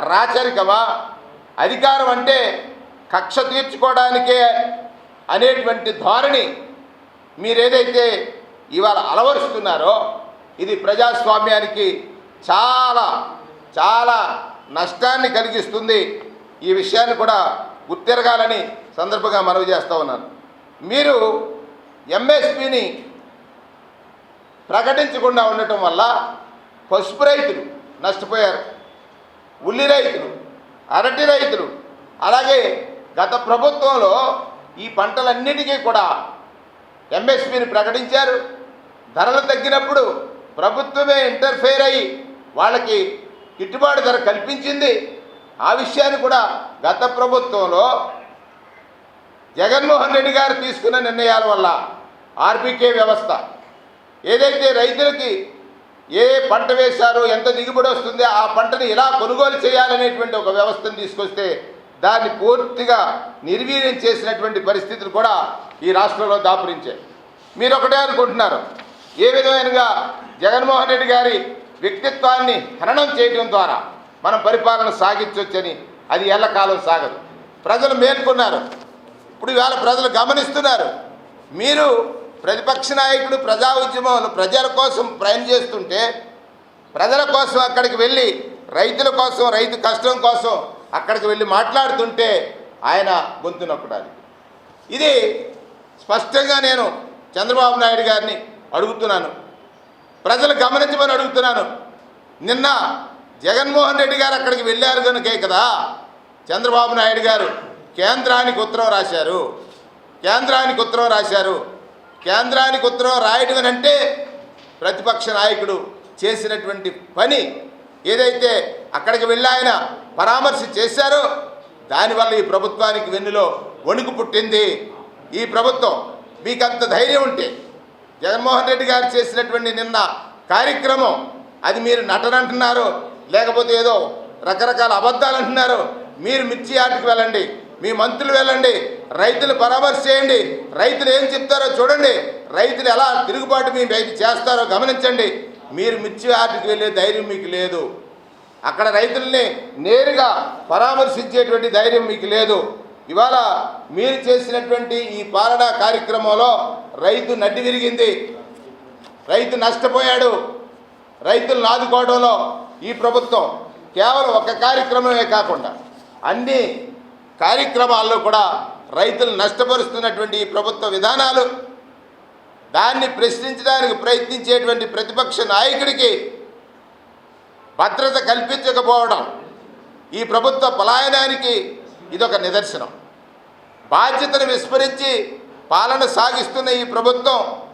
రాచరికమా? అధికారం అంటే కక్ష తీర్చుకోవడానికే అనేటువంటి ధోరణి మీరేదైతే ఇవాళ అలవరుస్తున్నారో ఇది ప్రజాస్వామ్యానికి చాలా చాలా నష్టాన్ని కలిగిస్తుంది. ఈ విషయాన్ని కూడా గుర్తిరగాలని సందర్భంగా మనవి చేస్తూ ఉన్నాను. మీరు ఎంఎస్పిని ప్రకటించకుండా ఉండటం వల్ల పసుపు రైతులు నష్టపోయారు. ఉల్లి రైతులు అరటి రైతులు. అలాగే గత ప్రభుత్వంలో ఈ పంటలన్నిటికీ కూడా ఎంఎస్పిని ప్రకటించారు. ధరలు తగ్గినప్పుడు ప్రభుత్వమే ఇంటర్ఫేర్ అయ్యి వాళ్ళకి గిట్టుబాటు ధర కల్పించింది. ఆ విషయాన్ని కూడా గత ప్రభుత్వంలో జగన్మోహన్ రెడ్డి గారు తీసుకున్న నిర్ణయాల వల్ల ఆర్బీకే వ్యవస్థ ఏదైతే రైతులకి ఏ పంట వేశారో ఎంత దిగుబడి వస్తుందో ఆ పంటని ఎలా కొనుగోలు చేయాలనేటువంటి ఒక వ్యవస్థను తీసుకొస్తే దాన్ని పూర్తిగా నిర్వీర్యం చేసినటువంటి పరిస్థితులు కూడా ఈ రాష్ట్రంలో దాపురించాయి. మీరు ఒకటే అనుకుంటున్నారు ఏ విధమైనగా జగన్మోహన్ రెడ్డి గారి వ్యక్తిత్వాన్ని హననం చేయడం ద్వారా మనం పరిపాలన సాగించవచ్చని అది ఎల్లకాలం సాగదు. ప్రజలు మేల్కొన్నారు. ఇప్పుడు ఇవాళ ప్రజలు గమనిస్తున్నారు. మీరు ప్రతిపక్ష నాయకుడు ప్రజా ఉద్యమంలో ప్రజల కోసం ప్రయాణం చేస్తుంటే ప్రజల కోసం అక్కడికి వెళ్ళి రైతుల కోసం రైతు కష్టం కోసం అక్కడికి వెళ్ళి మాట్లాడుతుంటే ఆయన గొంతు నొక్కడాలి. ఇది స్పష్టంగా నేను చంద్రబాబు నాయుడు గారిని అడుగుతున్నాను. ప్రజలు గమనించమని అడుగుతున్నాను. నిన్న జగన్మోహన్ రెడ్డి గారు అక్కడికి వెళ్ళారు కనుకే కదా చంద్రబాబు నాయుడు గారు కేంద్రానికి ఉత్తరం రాశారు. కేంద్రానికి ఉత్తరం రాశారు. కేంద్రానికి ఉత్తరం రాయడం అని అంటే ప్రతిపక్ష నాయకుడు చేసినటువంటి పని ఏదైతే అక్కడికి వెళ్ళి ఆయన పరామర్శ చేశారో దానివల్ల ఈ ప్రభుత్వానికి వెన్నులో వణుకు పుట్టింది. ఈ ప్రభుత్వం మీకు అంత ధైర్యం ఉంటే జగన్మోహన్ రెడ్డి గారు చేసినటువంటి నిన్న కార్యక్రమం అది మీరు నటన అంటున్నారు లేకపోతే ఏదో రకరకాల అబద్ధాలు అంటున్నారు మీరు మిర్చి ఆటకు వెళ్ళండి మీ మంత్రులు వెళ్ళండి రైతులు పరామర్శ చేయండి. రైతులు ఏం చెప్తారో చూడండి. రైతులు ఎలా తిరుగుబాటు మీ రైతు చేస్తారో గమనించండి. మీరు మిర్చి ఆటకు వెళ్ళే ధైర్యం మీకు లేదు. అక్కడ రైతుల్ని నేరుగా పరామర్శించేటువంటి ధైర్యం మీకు లేదు. ఇవాళ మీరు చేసినటువంటి ఈ పాలనా కార్యక్రమంలో రైతు నడ్డి విరిగింది. రైతు నష్టపోయాడు. రైతులను ఆదుకోవడంలో ఈ ప్రభుత్వం కేవలం ఒక కార్యక్రమమే కాకుండా అన్ని కార్యక్రమాల్లో కూడా రైతులు నష్టపరుస్తున్నటువంటి ఈ ప్రభుత్వ విధానాలు దాన్ని ప్రశ్నించడానికి ప్రయత్నించేటువంటి ప్రతిపక్ష నాయకుడికి భద్రత కల్పించకపోవడం ఈ ప్రభుత్వ పలాయనానికి ఇదొక నిదర్శనం. బాధ్యతను విస్మరించి పాలన సాగిస్తున్న ఈ ప్రభుత్వం